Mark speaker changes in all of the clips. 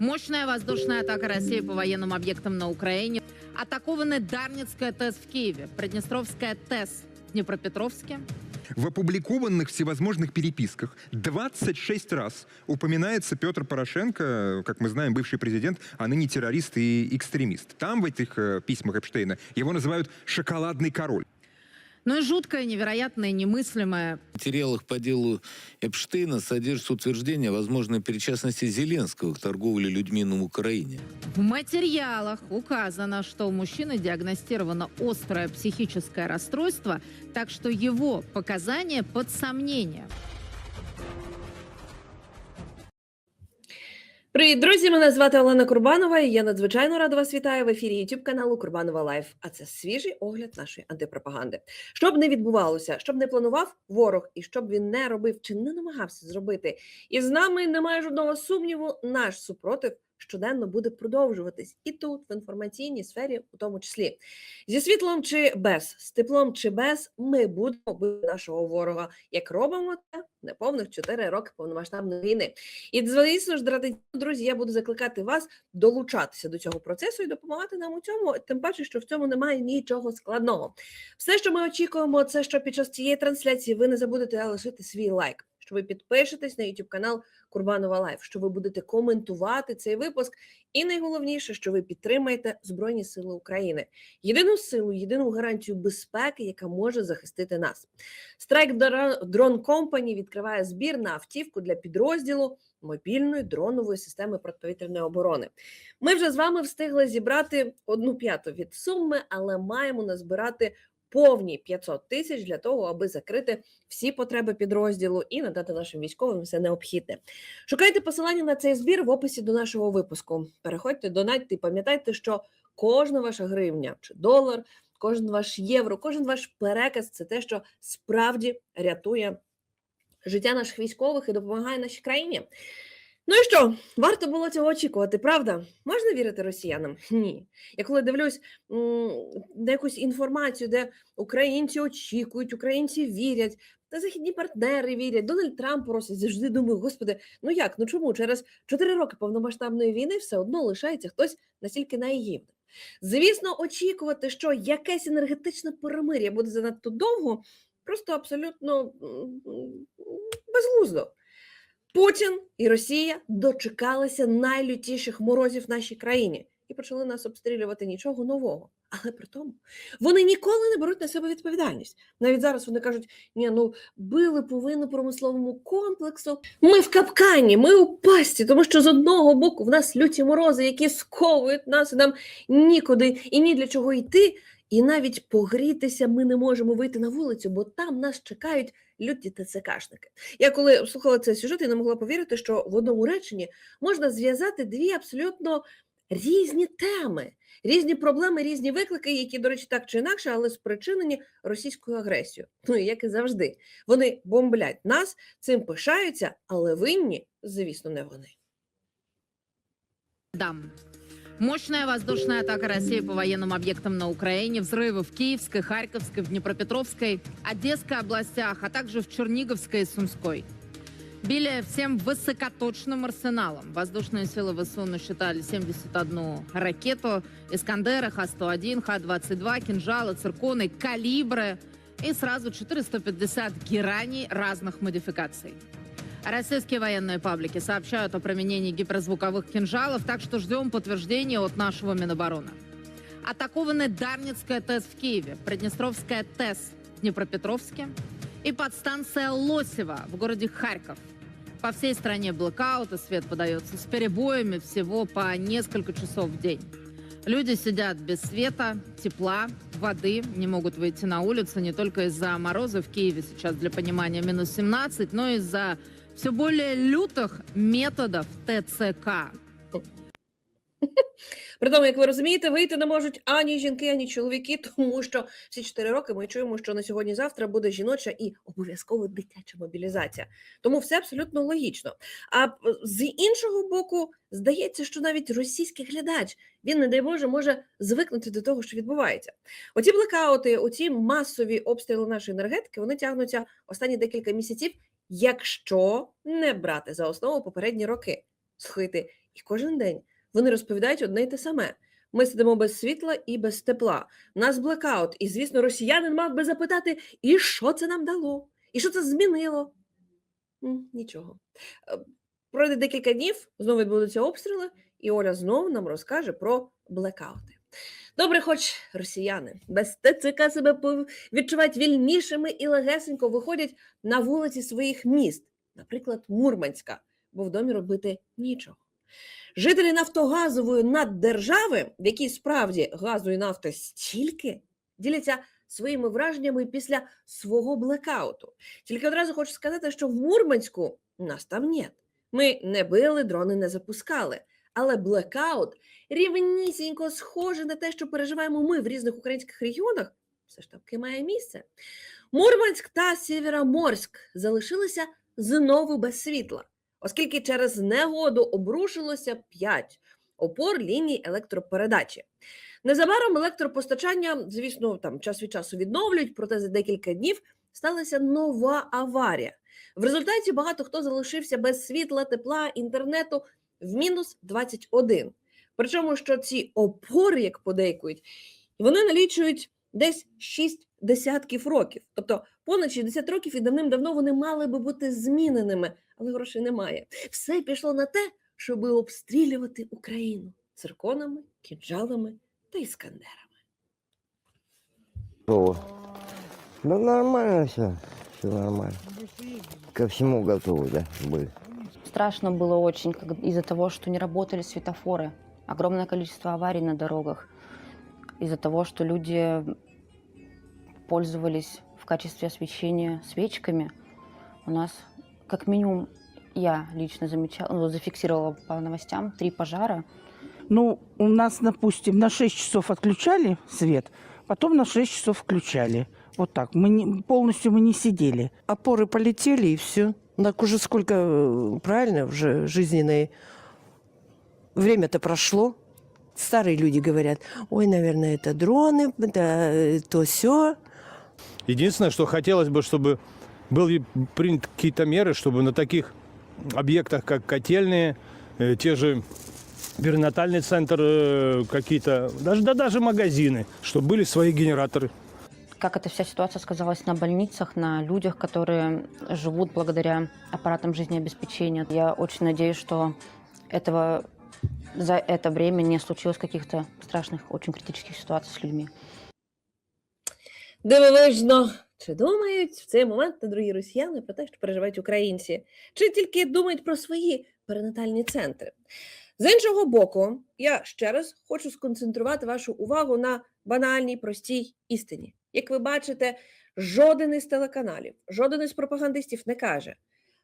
Speaker 1: Мощная воздушная атака России по военным объектам на Украине. Атакованы Дарницкая ТЭС в Киеве, Приднестровская ТЭС в Днепропетровске.
Speaker 2: В опубликованных всевозможных переписках 26 раз упоминается Петр Порошенко, как мы знаем, бывший президент, а ныне террорист и экстремист. Там, в этих э, письмах Эпштейна, его называют «шоколадный король».
Speaker 1: Ну и жуткое, невероятное, немыслимое.
Speaker 3: В материалах по делу Эпштейна содержится утверждение о возможной причастности Зеленского к торговле людьми на Украине.
Speaker 1: В материалах указано, что у мужчины диагностировано острое психическое расстройство, так что его показания под сомнением.
Speaker 4: Привіт, друзі! Мене звати Олена Курбанова. і Я надзвичайно рада вас вітаю в ефірі youtube каналу Курбанова Лайф. А це свіжий огляд нашої антипропаганди. Щоб не відбувалося, щоб не планував ворог, і щоб він не робив чи не намагався зробити. І з нами немає жодного сумніву. Наш супротив щоденно буде продовжуватись і тут, в інформаційній сфері, у тому числі. Зі світлом чи без, з теплом чи без, ми будемо бити нашого ворога, як робимо це неповних 4 роки повномасштабної війни. І звісно ж, друзі, я буду закликати вас долучатися до цього процесу і допомагати нам у цьому. Тим паче, що в цьому немає нічого складного. Все, що ми очікуємо, це що під час цієї трансляції ви не забудете лишити свій лайк. Що ви підпишетесь на YouTube канал Курбанова Лайф, що ви будете коментувати цей випуск, і найголовніше, що ви підтримаєте Збройні Сили України, єдину силу, єдину гарантію безпеки, яка може захистити нас. Страйк Дрон Company відкриває збір на автівку для підрозділу мобільної дронової системи протиповітряної оборони. Ми вже з вами встигли зібрати одну п'яту від суми, але маємо назбирати повні 500 тисяч для того, аби закрити всі потреби підрозділу і надати нашим військовим все необхідне. Шукайте посилання на цей збір в описі до нашого випуску. Переходьте, донатьте і пам'ятайте, що кожна ваша гривня чи долар, кожен ваш євро, кожен ваш переказ це те, що справді рятує життя наших військових і допомагає нашій країні. Ну і що, варто було цього очікувати, правда? Можна вірити росіянам? Ні. Я коли дивлюсь на якусь інформацію, де українці очікують, українці вірять, та західні партнери вірять, Дональд Трамп просить, завжди думаю, господи, ну як, ну чому? Через 4 роки повномасштабної війни все одно лишається хтось настільки наївним. Звісно, очікувати, що якесь енергетичне перемир'я буде занадто довго, просто абсолютно безглуздо. Путін і Росія дочекалися найлютіших морозів в нашій країні і почали нас обстрілювати нічого нового. Але при тому вони ніколи не беруть на себе відповідальність. Навіть зараз вони кажуть: ні, ну били по воєнно-промисловому комплексу. Ми в капкані, ми у пасті, тому що з одного боку в нас люті морози, які сковують нас, і нам нікуди і ні для чого йти. І навіть погрітися ми не можемо вийти на вулицю, бо там нас чекають люті ТЦКшники. Я коли слухала цей сюжет, я не могла повірити, що в одному реченні можна зв'язати дві абсолютно різні теми, різні проблеми, різні виклики, які, до речі, так чи інакше, але спричинені російською агресією. Ну як і завжди, вони бомблять нас, цим пишаються, але винні, звісно, не вони.
Speaker 1: Дам. Мощная воздушная атака России по военным объектам на Украине, взрывы в Киевской, Харьковской, Днепропетровской, Одесской областях, а также в Черниговской и Сумской. Били всем высокоточным арсеналом. Воздушные силы ВСУ насчитали 71 ракету, Искандеры, Х-101, Х-22, кинжалы, цирконы, калибры и сразу 450 гераний разных модификаций. Российские военные паблики сообщают о применении гиперзвуковых кинжалов, так что ждем подтверждения от нашего Минобороны. Атакованы Дарницкая ТЭС в Киеве, Приднестровская ТЭС в Днепропетровске и подстанция Лосева в городе Харьков. По всей стране блэкаут, и свет подается с перебоями всего по несколько часов в день. Люди сидят без света, тепла, воды, не могут выйти на улицу не только из-за мороза в Киеве сейчас, для понимания, минус 17, но и из-за все более лютых методов ТЦК.
Speaker 4: При тому, як ви розумієте, вийти не можуть ані жінки, ані чоловіки, тому що всі чотири роки ми чуємо, що на сьогодні-завтра буде жіноча і обов'язково дитяча мобілізація. Тому все абсолютно логічно. А з іншого боку, здається, що навіть російський глядач він, не дай Боже, може звикнути до того, що відбувається. Оці блекаути, оці масові обстріли нашої енергетики, вони тягнуться останні декілька місяців, якщо не брати за основу попередні роки. Слухайте, І кожен день вони розповідають одне й те саме. Ми сидимо без світла і без тепла. Нас блекаут. І, звісно, росіянин мав би запитати, і що це нам дало? І що це змінило? Нічого. Е, Пройде декілька днів, знову відбудуться обстріли, і Оля знову нам розкаже про блекаути. Добре, хоч росіяни без ТЦК себе відчувають вільнішими і легесенько виходять на вулиці своїх міст, наприклад, Мурманська, бо в домі робити нічого. Жителі нафтогазової наддержави, в якій справді газу і нафти стільки, діляться своїми враженнями після свого блекауту. Тільки одразу хочу сказати, що в Мурманську нас там нет. Ми не били, дрони не запускали. Але блекаут рівнісінько схоже на те, що переживаємо ми в різних українських регіонах, все ж таки має місце. Мурманськ та Сєвєроморськ залишилися знову без світла, оскільки через негоду обрушилося 5 опор ліній електропередачі. Незабаром електропостачання, звісно, там час від часу відновлюють, проте за декілька днів сталася нова аварія. В результаті багато хто залишився без світла, тепла, інтернету в мінус 21. Причому, що ці опори, як подейкують, вони налічують десь 6 десятків років. Тобто понад 60 років і давним-давно вони мали би бути зміненими, але грошей немає. Все пішло на те, щоб обстрілювати Україну цирконами, кінжалами та іскандерами.
Speaker 5: О, да нормально все, все нормально. Ко всему готовы, да, были.
Speaker 6: Страшно было очень как- из-за того, что не работали светофоры. Огромное количество аварий на дорогах. Из-за того, что люди пользовались в качестве освещения свечками. У нас, как минимум, я лично замечала, ну, зафиксировала по новостям три пожара.
Speaker 7: Ну, у нас, допустим, на 6 часов отключали свет, потом на 6 часов включали. Вот так. Мы не, полностью мы не сидели.
Speaker 8: опоры полетели и все. Так уже сколько, э, правильно, уже жизненное время-то прошло. Старые люди говорят, ой, наверное, это дроны, да, э, то все.
Speaker 9: Единственное, что хотелось бы, чтобы были приняты какие-то меры, чтобы на таких объектах, как котельные, э, те же перинатальный центр, какие-то, даже, да даже магазины, чтобы были свои генераторы.
Speaker 6: Как эта вся ситуация сказалась на больницах, на людях, которые живут благодаря аппаратам жизнеобеспечения. Я очень надеюсь, что этого за это время не случилось каких-то страшных, очень критических ситуаций с людьми.
Speaker 4: Дивовижно. Чи думають в цей момент на дорогі росіяни про те, що переживають українці, чи тільки думають про свої перинатальні центри? З іншого боку, я ще раз хочу сконцентрувати вашу увагу на банальній простій істині. Як ви бачите, жоден із телеканалів, жоден із пропагандистів не каже: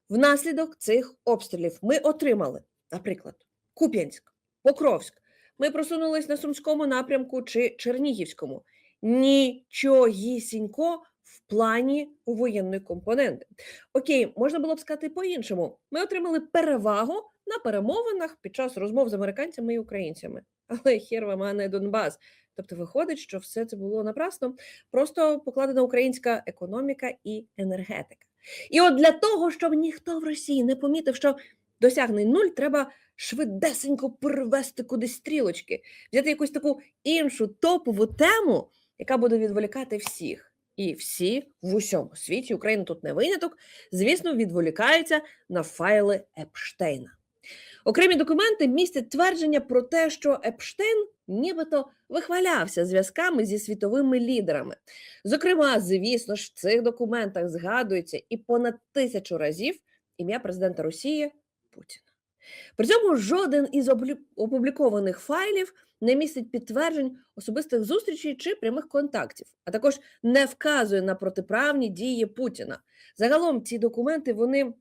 Speaker 4: внаслідок цих обстрілів ми отримали, наприклад, Куп'янськ, Покровськ. Ми просунулись на Сумському напрямку чи Чернігівському нічогісінько в плані воєнної компоненти. Окей, можна було б сказати по-іншому. Ми отримали перевагу на перемовинах під час розмов з американцями і українцями. Але хер вам, а не Донбас. Тобто виходить, що все це було напрасно, просто покладена українська економіка і енергетика. І от для того, щоб ніхто в Росії не помітив, що досягне нуль, треба швидесенько перевести кудись стрілочки, взяти якусь таку іншу топову тему, яка буде відволікати всіх. І всі в усьому світі, Україна тут не виняток, звісно, відволікаються на файли Епштейна. Окремі документи містять твердження про те, що Епштейн нібито вихвалявся зв'язками зі світовими лідерами. Зокрема, звісно ж, в цих документах згадується і понад тисячу разів ім'я президента Росії Путіна. При цьому жоден із опублікованих файлів не містить підтверджень особистих зустрічей чи прямих контактів, а також не вказує на протиправні дії Путіна. Загалом ці документи вони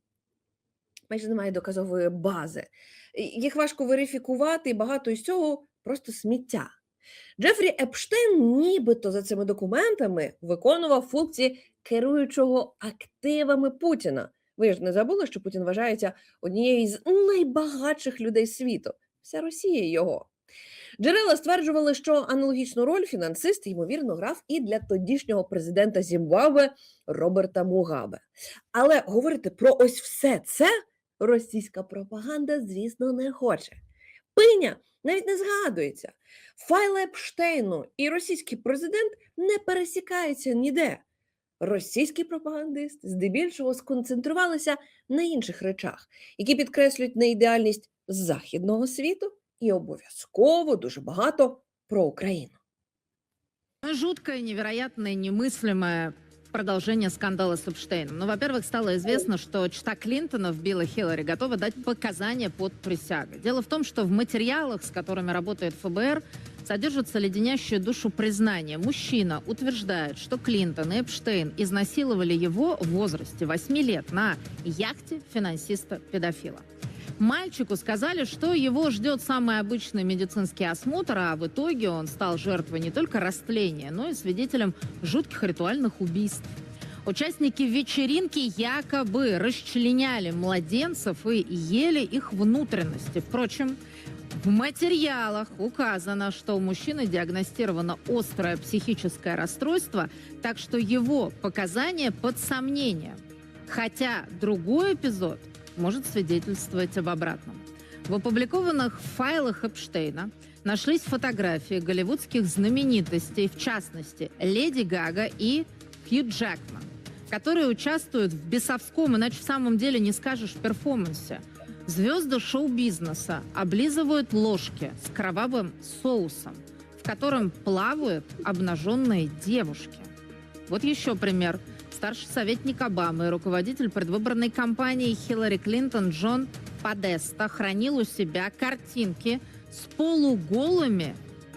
Speaker 4: майже не мають доказової бази. Їх важко верифікувати, і багато із цього просто сміття. Джефрі Епштейн, нібито за цими документами, виконував функції керуючого активами Путіна. Ви ж не забули, що Путін вважається однією з найбагатших людей світу. Вся Росія його. Джерела стверджували, що аналогічну роль фінансист, ймовірно, грав і для тодішнього президента Зімбабве Роберта Мугабе. Але говорити про ось все це російська пропаганда, звісно, не хоче. Пиня навіть не згадується. Файли Епштейну і російський президент не пересікаються ніде. Російські пропагандисти здебільшого сконцентрувалися на інших речах, які підкреслюють неідеальність західного світу і обов'язково дуже багато про Україну.
Speaker 1: Жуткое, невероятное, немыслимое продолжение скандала с Эпштейном. Ну, во-первых, стало известно, что чита Клинтонов, Билла Хиллари, готова дать показания под присягой. Дело в том, что в материалах, с которыми работает ФБР, содержится леденящее душу признание. Мужчина утверждает, что Клинтон и Эпштейн изнасиловали его в возрасте 8 лет на яхте финансиста-педофила. Мальчику сказали, что его ждет самый обычный медицинский осмотр, а в итоге он стал жертвой не только растления, но и свидетелем жутких ритуальных убийств. Участники вечеринки якобы расчленяли младенцев и ели их внутренности. Впрочем, в материалах указано, что у мужчины диагностировано острое психическое расстройство, так что его показания под сомнением. Хотя другой эпизод может свидетельствовать об обратном. В опубликованных файлах Эпштейна нашлись фотографии голливудских знаменитостей, в частности, Леди Гага и Хью Джекман, которые участвуют в бесовском, иначе в самом деле не скажешь, перформансе. Звезды шоу-бизнеса облизывают ложки с кровавым соусом, в котором плавают обнаженные девушки. Вот еще пример. Старший советник Обамы и руководитель предвыборной кампании Хиллари Клинтон Джон Подеста хранил у себя картинки с полуголыми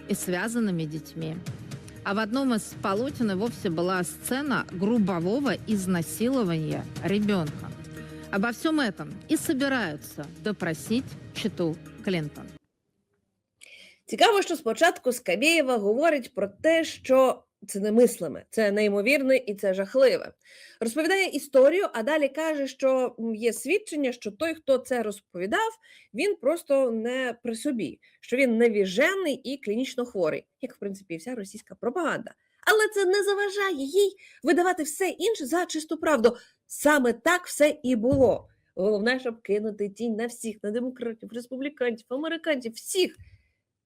Speaker 1: и связанными детьми. А в одном из полотен и вовсе была сцена грубового изнасилования ребенка. Обо всем этом и собираются допросить читу Клинтон.
Speaker 4: Цікаво, що спочатку Скабєєва говорить про те, що це немислиме, це неймовірне і це жахливе. Розповідає історію, а далі каже, що є свідчення, що той, хто це розповідав, він просто не при собі, що він невіжений і клінічно хворий, як в принципі вся російська пропаганда. Але це не заважає їй видавати все інше за чисту правду. Саме так все і було. Головне, щоб кинути тінь на всіх, на демократів, республіканців, американців, всіх.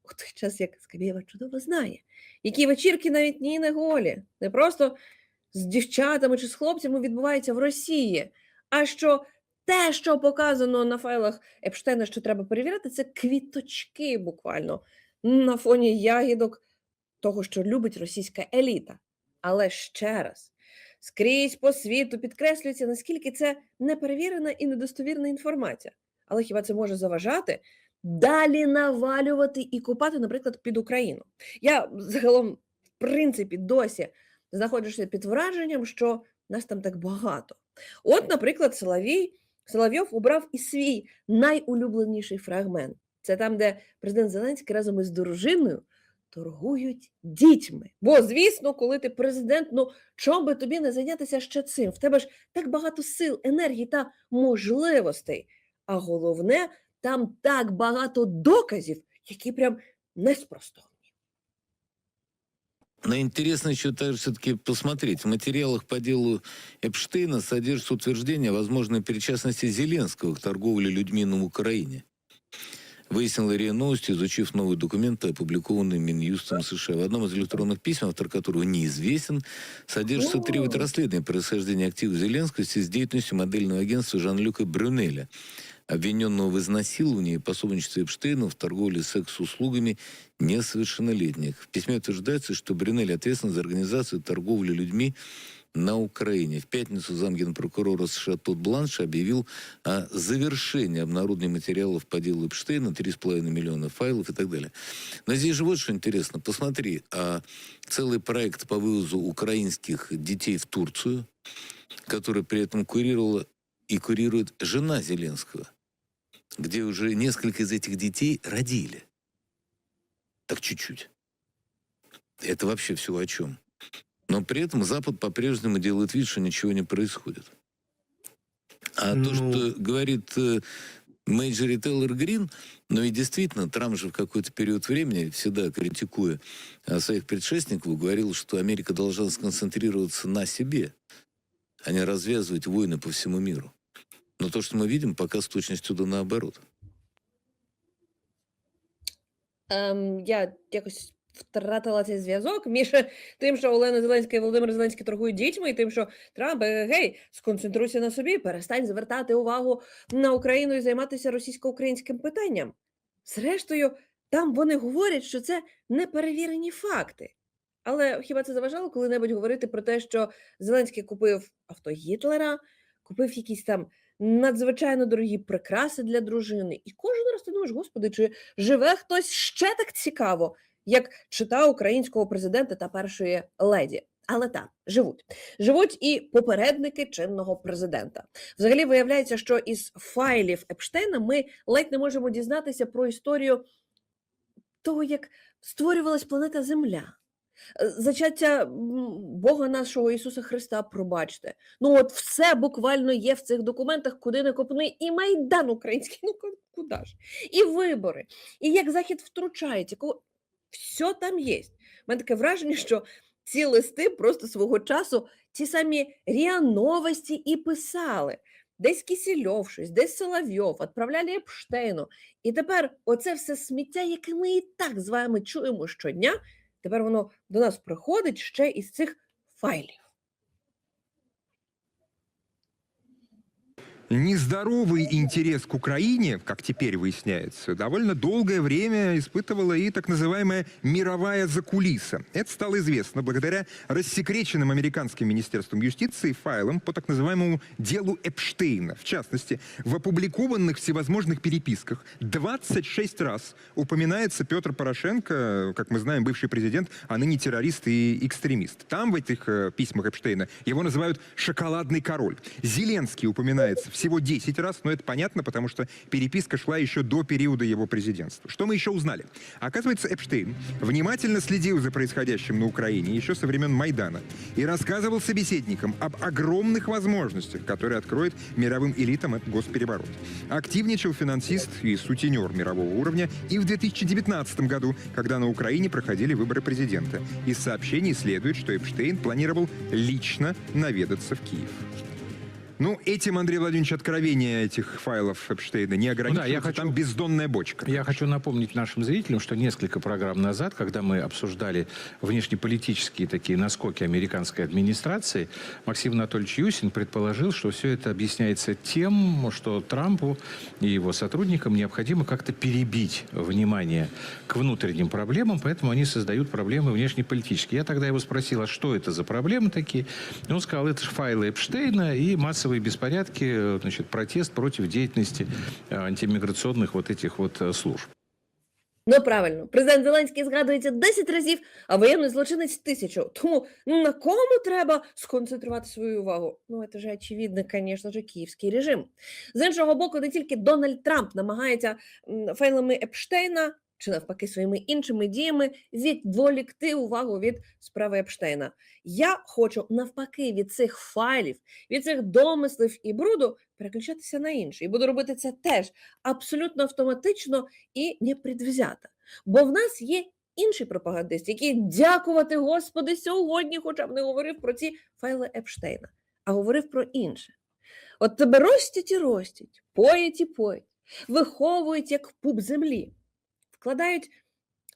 Speaker 4: У той час, як Скабєва чудово знає, які вечірки навіть ні не голі, не просто з дівчатами чи з хлопцями відбуваються в Росії, а що те, що показано на файлах Епштейна, що треба перевіряти, це квіточки буквально на фоні ягідок того, що любить російська еліта. Але ще раз, скрізь по світу підкреслюється, наскільки це неперевірена і недостовірна інформація. Але хіба це може заважати далі навалювати і купати, наприклад, під Україну? Я загалом, в принципі, досі знаходжуся під враженням, що нас там так багато. От, наприклад, Соловій, Соловйов обрав і свій найулюбленіший фрагмент. Це там, де президент Зеленський разом із дружиною торгують дітьми. Бо, звісно, коли ти президент, ну чом би тобі не зайнятися ще цим? В тебе ж так багато сил, енергії та можливостей. А головне, там так багато доказів, які прям неспростовні.
Speaker 3: Но интересно еще также все-таки посмотреть. В материалах по делу Эпштейна содержится утверждение о возможной причастности Зеленского к торговле людьми на Украине. Выяснила РИА Новости, изучив новые документы, опубликованные Минюстом США. В одном из электронных писем, автор которого неизвестен, содержится требует расследования происхождения активов Зеленского в связи с деятельностью модельного агентства Жан-Люка Брюнеля, обвиненного в изнасиловании и пособничестве Эпштейна в торговле секс-услугами несовершеннолетних. В письме утверждается, что Брюнель ответственен за организацию торговли людьми на Украине. В пятницу замгенпрокурора США Тодд Бланш объявил о завершении обнародования материалов по делу Эпштейна, 3,5 миллиона файлов и так далее. Но здесь же вот что интересно. Посмотри, а целый проект по вывозу украинских детей в Турцию, который при этом курировала и курирует жена Зеленского, где уже несколько из этих детей родили. Так чуть-чуть. Это вообще все о чем? Но при этом Запад по-прежнему делает вид, что ничего не происходит. А то,
Speaker 2: Ну.
Speaker 3: что говорит э, Мейджори Тейлор Грин, ну и действительно, Трамп же в какой-то период времени, всегда критикуя а, своих предшественников, говорил, что Америка должна сконцентрироваться на себе, а не развязывать войны по всему миру. Но то, что мы видим, пока с точностью да наоборот.
Speaker 4: Ем, я якось втратила цей зв'язок між тим, що Олена Зеленська і Володимир Зеленський торгують дітьми, і тим, що Трамп, е, гей, сконцентруйся на собі, перестань звертати увагу на Україну і займатися російсько-українським питанням. Зрештою, там вони говорять, що це неперевірені факти. Але хіба це заважало коли-небудь говорити про те, що Зеленський купив авто Гітлера, купив якісь там надзвичайно дорогі прикраси для дружини. І кожен раз ти думаєш, господи, чи живе хтось ще так цікаво, як чита українського президента та першої леді. Але так, живуть. Живуть і попередники чинного президента. Взагалі виявляється, що із файлів Епштейна ми ледь не можемо дізнатися про історію того, як створювалась планета Земля. Е, Зачаття Бога нашого Ісуса Христа, пробачте. Ну, от все буквально є в цих документах, куди не копни, і Майдан український, ну куди ж? І вибори, і як Захід втручається, ко- все там є. У мене таке враження, що ці листи просто свого часу ті самі РІА Новості і писали. Десь Кісільов щось, десь Соловйов, відправляли Епштейну. І тепер оце все сміття, яке ми і так з вами чуємо щодня, тепер воно до нас приходить ще із цих файлів.
Speaker 2: Нездоровый интерес к Украине, как теперь выясняется, довольно долгое время испытывала и так называемая мировая закулиса. Это стало известно благодаря рассекреченным американским министерством юстиции файлам по так называемому делу Эпштейна. В частности, в опубликованных всевозможных переписках 26 раз упоминается Петр Порошенко, как мы знаем, бывший президент, а ныне террорист и экстремист. Там, в этих э, письмах Эпштейна, его называют «шоколадный король». Зеленский упоминается всего 10 раз, но это понятно, потому что переписка шла еще до периода его президентства. Что мы еще узнали? Оказывается, Эпштейн внимательно следил за происходящим на Украине еще со времен Майдана и рассказывал собеседникам об огромных возможностях, которые откроет мировым элитам этот госпереворот. Активничал финансист и сутенер мирового уровня и в 2019 году, когда на Украине проходили выборы президента. Из сообщений следует, что Эпштейн планировал лично наведаться в Киев. Ну, этим, Андрей Владимирович, откровения этих файлов Эпштейна не ограничиваются.
Speaker 10: Ну я хочу-
Speaker 2: Там бездонная бочка.
Speaker 10: Я хочу напомнить нашим зрителям, что несколько программ назад, когда мы обсуждали внешнеполитические такие наскоки американской администрации, Максим Анатольевич Юсин предположил, что все это объясняется тем, что Трампу и его сотрудникам необходимо как-то перебить внимание к внутренним проблемам, поэтому они создают проблемы внешнеполитические. Я тогда его спросил, а что это за проблемы такие? И он сказал, это же файлы Эпштейна и массовые беспорядки, э, значит, протест против деятельности э, антимиграционных вот этих вот э, служб.
Speaker 4: Ну правильно, президент Зеленський згадується 10 разів, а воєнний злочинець тисячу. Тому на кому треба сконцентрувати свою увагу? Ну, це ж очевидно, звісно ж, київський режим. З іншого боку, не тільки Дональд Трамп намагається м, файлами Епштейна чи навпаки своїми іншими діями відволікти увагу від справи Епштейна. Я хочу навпаки від цих файлів, від цих домислів і бруду переключатися на інше. І буду робити це теж абсолютно автоматично і непредвзята. Бо в нас є інший пропагандист, який, дякувати Господи, сьогодні хоча б не говорив про ці файли Епштейна, а говорив про інше. От тебе ростять і ростять, поять і поять, виховують як пуп землі, вкладають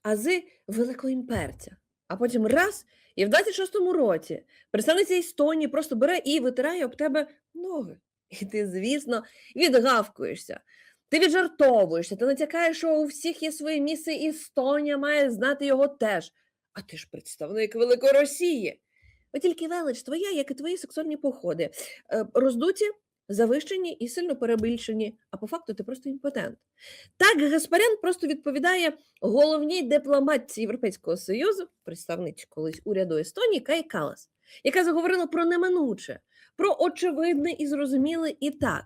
Speaker 4: ази великого імперця, а потім раз і в 26-му році представниця Естонії просто бере і витирає об тебе ноги. І ти, звісно, відгавкуєшся. Ти віджартовуєшся, ти натякаєш, що у всіх є своє місце, і Естонія має знати його теж. А ти ж представник Великої Росії. От тільки велич твоя, як і твої сексуальні походи, е, роздуті, завищені і сильно перебільшені, а по факту ти просто імпотент. Так Гаспарян просто відповідає головній дипломатці Європейського Союзу, представниці колись уряду Естонії Кай Калас, яка заговорила про неминуче, про очевидне і зрозуміле і так,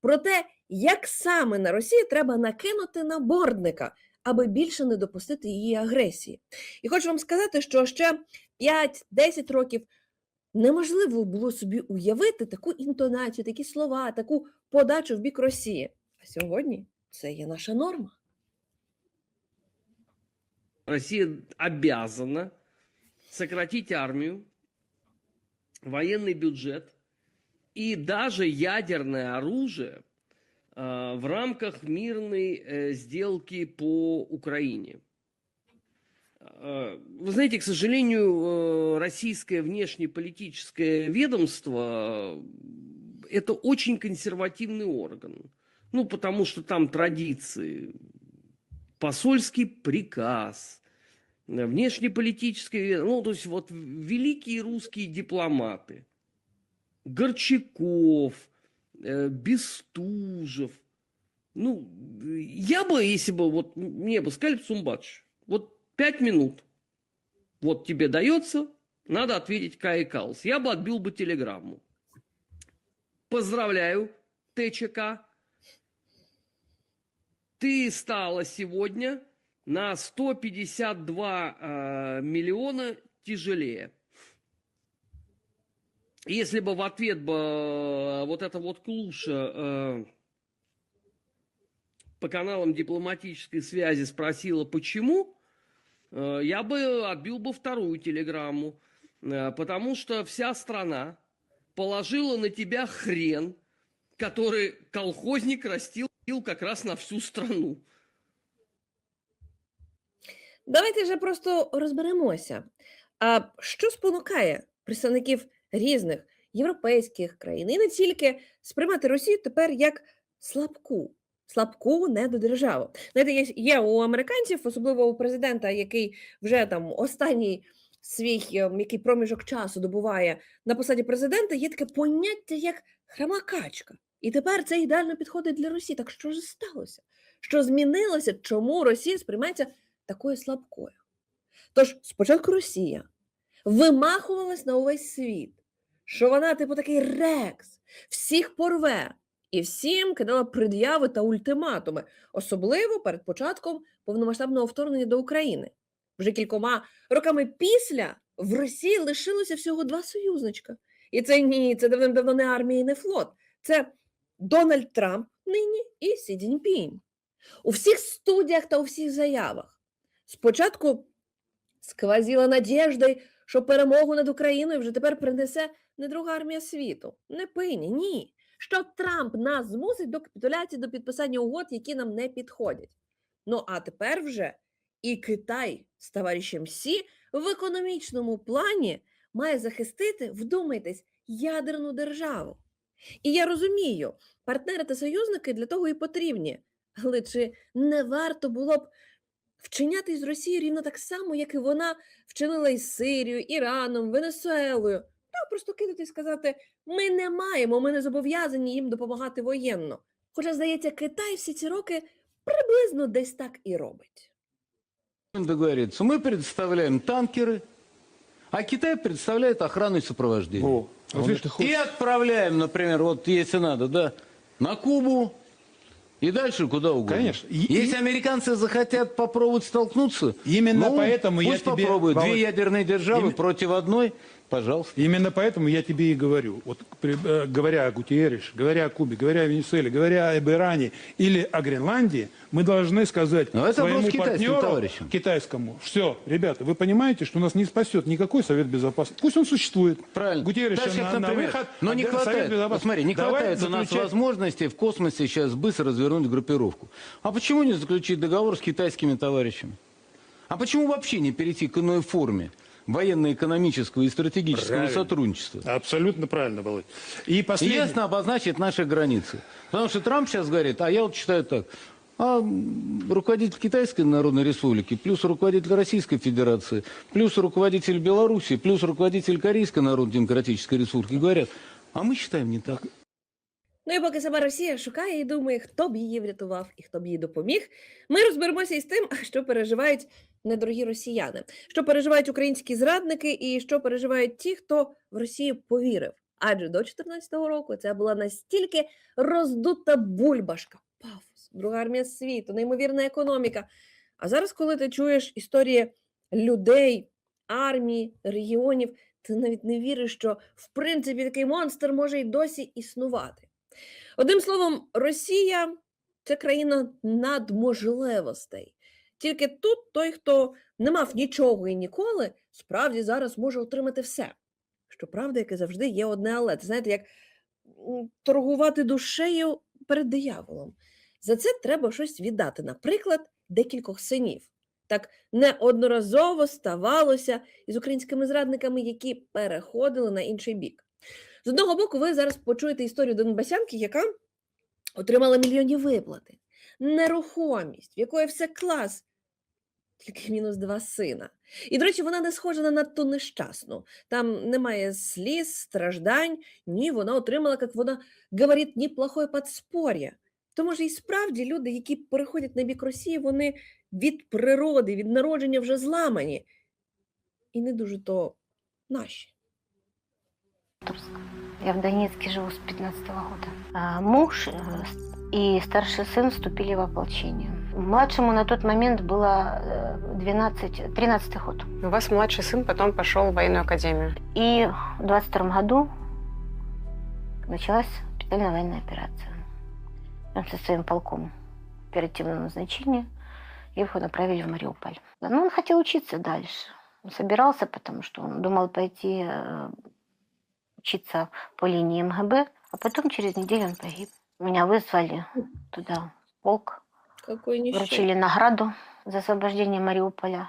Speaker 4: про те, як саме на Росію треба накинути набордника, аби більше не допустити її агресії. І хочу вам сказати, що ще 5-10 років неможливо було собі уявити таку інтонацію, такі слова, таку подачу в бік Росії. А сьогодні це є наша норма.
Speaker 11: Россия обязана сократить армию, военный бюджет и даже ядерное оружие э, в рамках мирной э, сделки по Украине. Э, Вы знаете, к сожалению, э, российское внешнеполитическое ведомство э, – это очень консервативный орган. Ну, потому что там традиции. Посольский приказ, внешнеполитическое. Ну, то есть вот великие русские дипломаты. Горчаков, Бестужев. Ну, я бы, если бы вот мне бы сказали, Сумбач, вот пять минут, вот тебе дается, надо ответить Кае Каус. Я бы отбил бы телеграмму. Поздравляю, ТЧК. Ты стала сегодня на 152 э, миллиона тяжелее. Если бы в ответ бы э, вот эта вот клуша э, по каналам дипломатической связи спросила, почему, я бы отбил бы вторую телеграмму. Э, Потому что вся страна положила на тебя хрен, который колхозник растил как раз на всю страну.
Speaker 4: Давайте вже просто розберемося. А що спонукає представників різних європейських країн і не тільки сприймати Росію тепер як слабку, слабку недодержаву? Знаєте, є, є у американців, особливо у президента, який вже там останній свій е, який проміжок часу добуває на посаді президента, є таке поняття як храма качка. І тепер це ідеально підходить для Росії. Так що ж сталося? Що змінилося? Чому Росія сприймається такою слабкою? Тож спочатку Росія вимахувалась на увесь світ, що вона, типу, такий рекс, всіх порве, і всім кидала пред'яви та ультиматуми, особливо перед початком повномасштабного вторгнення до України. Вже кількома роками після в Росії лишилося всього два союзничка. І це ні, це давним-давно не армія і не флот. Це Дональд Трамп нині і Сі Цзіньпінь. У всіх студіях та у всіх заявах. Спочатку сквозила надіжда, що перемогу над Україною вже тепер принесе не друга армія світу. Не пині, ні. Що Трамп нас змусить до капітуляції, до підписання угод, які нам не підходять. Ну а тепер вже і Китай з товаришем Сі в економічному плані має захистити, вдумайтесь, ядерну державу. І я розумію, партнери та союзники для того і потрібні. Але чи не варто було б вчиняти із Росією рівно так само, як і вона вчинила із Сирією, Іраном, Венесуелою? Та просто кинути і сказати: ми не маємо, ми не зобов'язані їм допомагати воєнно. Хоча, здається, Китай всі ці роки приблизно десь так і робить.
Speaker 3: договориться. Мы предоставляем танкеры, а Китай представляет охрану и сопровождение. И отправляем, например, вот если надо, да, на Кубу и дальше куда угодно.
Speaker 9: Конечно. И-
Speaker 3: если
Speaker 9: и-
Speaker 3: американцы захотят попробовать столкнуться,
Speaker 9: Именно
Speaker 3: ну,
Speaker 9: поэтому я
Speaker 3: пусть
Speaker 9: тебе,
Speaker 3: попробуют.
Speaker 9: Володь,
Speaker 3: Две ядерные державы
Speaker 9: им-
Speaker 3: против одной, пожалуйста.
Speaker 9: Именно поэтому я тебе и говорю, вот э, говоря о Гутерриш, говоря о Кубе, говоря о Венесуэле, говоря об Иране или о Гренландии, мы должны сказать
Speaker 3: Но это
Speaker 9: своему партнеру,
Speaker 3: товарищам.
Speaker 9: китайскому, все, ребята, вы понимаете, что нас не спасет никакой Совет Безопасности. Пусть он существует.
Speaker 3: Правильно.
Speaker 9: Гутерриш
Speaker 3: Так,
Speaker 9: на, на выход,
Speaker 3: но
Speaker 9: а
Speaker 3: не хватает,
Speaker 9: Безопасности-
Speaker 3: вот смотри, не
Speaker 9: Давай
Speaker 3: хватает у нас
Speaker 9: заключать-
Speaker 3: возможности в космосе сейчас быстро развернуть группировку. А почему не заключить договор с китайскими товарищами? А почему вообще не перейти к иной форме военно-экономического и стратегического
Speaker 9: Правильно.
Speaker 3: сотрудничества?
Speaker 9: Абсолютно правильно, Володь. И
Speaker 3: И
Speaker 9: последний...
Speaker 3: ясно обозначить наши границы. Потому что Трамп сейчас говорит, а я вот считаю так, а м, руководитель Китайской Народной Республики, плюс руководитель Российской Федерации, плюс руководитель Белоруссии, плюс руководитель Корейской Народно-Демократической Республики говорят, а мы считаем не так.
Speaker 4: Ну і поки сама Росія шукає і думає, хто б її врятував і хто б їй допоміг, ми розберемося із тим, що переживають недорогі росіяни, що переживають українські зрадники, і що переживають ті, хто в Росію повірив. Адже до 2014 року це була настільки роздута бульбашка, пафос, друга армія світу, неймовірна економіка. А зараз, коли ти чуєш історії людей, армії, регіонів, ти навіть не віриш, що в принципі такий монстр може й досі існувати. Одним словом, Росія це країна надможливостей. Тільки тут той, хто не мав нічого і ніколи, справді зараз може отримати все. Щоправда, як і завжди, є одне але. Це знаєте, як торгувати душею перед дияволом. За це треба щось віддати, наприклад, декількох синів. Так неодноразово ставалося із українськими зрадниками, які переходили на інший бік. З одного боку, ви зараз почуєте історію Донбасянки, яка отримала мільйонні виплати, нерухомість, в якої все клас, тільки мінус два сина. І, до речі, вона не схожа на надто нещасну. Там немає сліз, страждань. Ні, вона отримала, як вона говорить, неплохое подспор'я. То може і справді люди, які переходять на бік Росії, вони від природи, від народження вже зламані. І не дуже то наші.
Speaker 6: Я в Донецке живу с 15 года. А муж с- и старший сын вступили в ополчение. Младшему на тот момент было э, 12, 13 год.
Speaker 12: У вас младший сын потом пошел в военную академию.
Speaker 6: И в 22 году началась специальная военная операция. Он со своим полком оперативного назначения их направили в Мариуполь. Ну, он хотел учиться дальше. Он собирался, потому что он думал пойти э, учиться по линии МГБ, а потом через неделю он погиб. Меня вызвали туда, в полк,
Speaker 4: Какой несчастный.
Speaker 6: вручили награду за освобождение Мариуполя.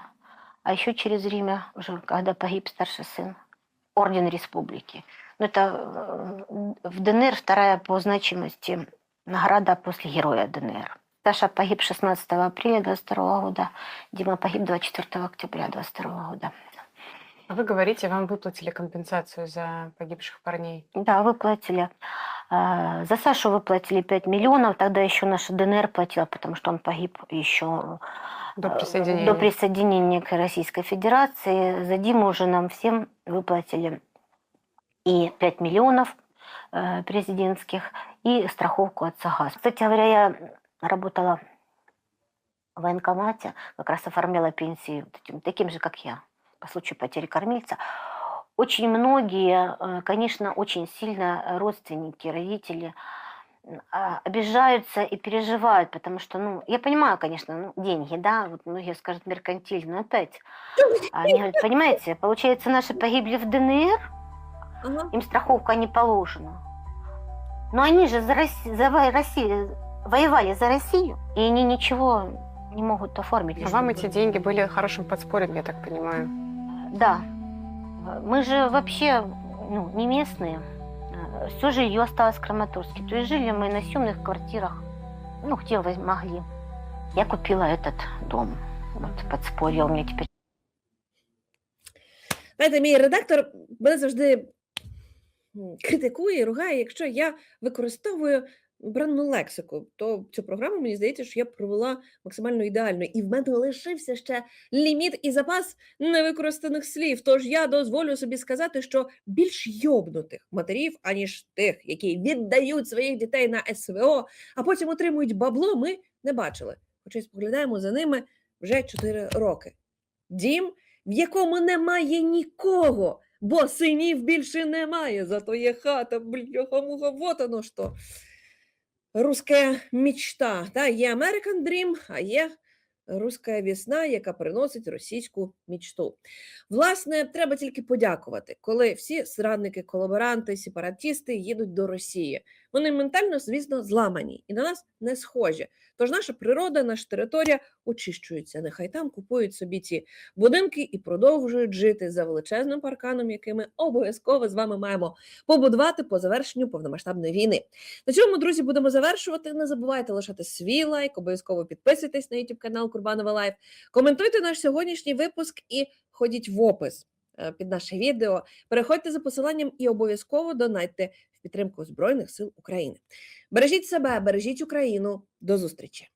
Speaker 6: А еще через время, уже когда погиб старший сын, орден республики. Ну, это э, в ДНР вторая по значимости награда после героя ДНР. Саша погиб 16 апреля 22 года, Дима погиб 24 октября 22 года.
Speaker 12: А Вы говорите, вам выплатили компенсацию за погибших парней.
Speaker 6: Да, выплатили. Э, За Сашу выплатили 5 миллионов, тогда еще наша ДНР платила, потому что он погиб еще
Speaker 12: До
Speaker 6: э,
Speaker 12: присоединения.
Speaker 6: до присоединения к Российской Федерации. За Диму уже нам всем выплатили и 5 миллионов э, президентских, и страховку от САГАС. Кстати говоря, я работала в военкомате, как раз оформляла пенсии вот этим, таким же, как я, по случаю потери кормильца. Очень многие, э, конечно, очень сильно родственники, родители а, обижаются и переживают, потому что, ну, я понимаю, конечно, ну, деньги, да, вот многие скажут меркантиль, но опять, они говорят, понимаете, получается, наши погибли в ДНР, им страховка не положена. Но они же за, Росси- за Россию, воевали за Россию, и они ничего не могут оформить.
Speaker 12: А вам эти деньги были хорошим подспорьем, я так понимаю.
Speaker 6: Да. Мы же вообще ну, не местные. Все жилье осталось в Краматорске. То есть жили мы на съемных квартирах, ну, где воз- могли. Я купила этот дом. Вот подспорье у меня теперь.
Speaker 4: Знаєте, мій редактор мене завжди м, критикує і ругає, якщо я використовую бранну лексику, то цю програму мені здається, що я провела максимально ідеально. І в мене лишився ще ліміт і запас невикористаних слів. Тож я дозволю собі сказати, що більш йобнутих матерів, аніж тих, які віддають своїх дітей на СВО, а потім отримують бабло, ми не бачили. Хоча й споглядаємо за ними вже 4 роки. Дім, в якому немає нікого, бо синів більше немає, зато є хата, бляха-муха, вот оно що. Руська мечта. Та, є American Dream, а є руська весна, яка приносить російську мечту. Власне, треба тільки подякувати, коли всі зрадники, колаборанти, сепаратісти їдуть до Росії. Вони ментально, звісно, зламані і на нас не схожі. Тож наша природа, наша територія очищується. Нехай там купують собі ці будинки і продовжують жити за величезним парканом, який ми обов'язково з вами маємо побудувати по завершенню повномасштабної війни. На цьому, друзі, будемо завершувати. Не забувайте лишати свій лайк, обов'язково підписуйтесь на YouTube канал Курбанова Лайф. Коментуйте наш сьогоднішній випуск і ходіть в опис е, під наше відео. Переходьте за посиланням і обов'язково донайте підтримку Збройних сил України. Бережіть себе, бережіть Україну. До зустрічі!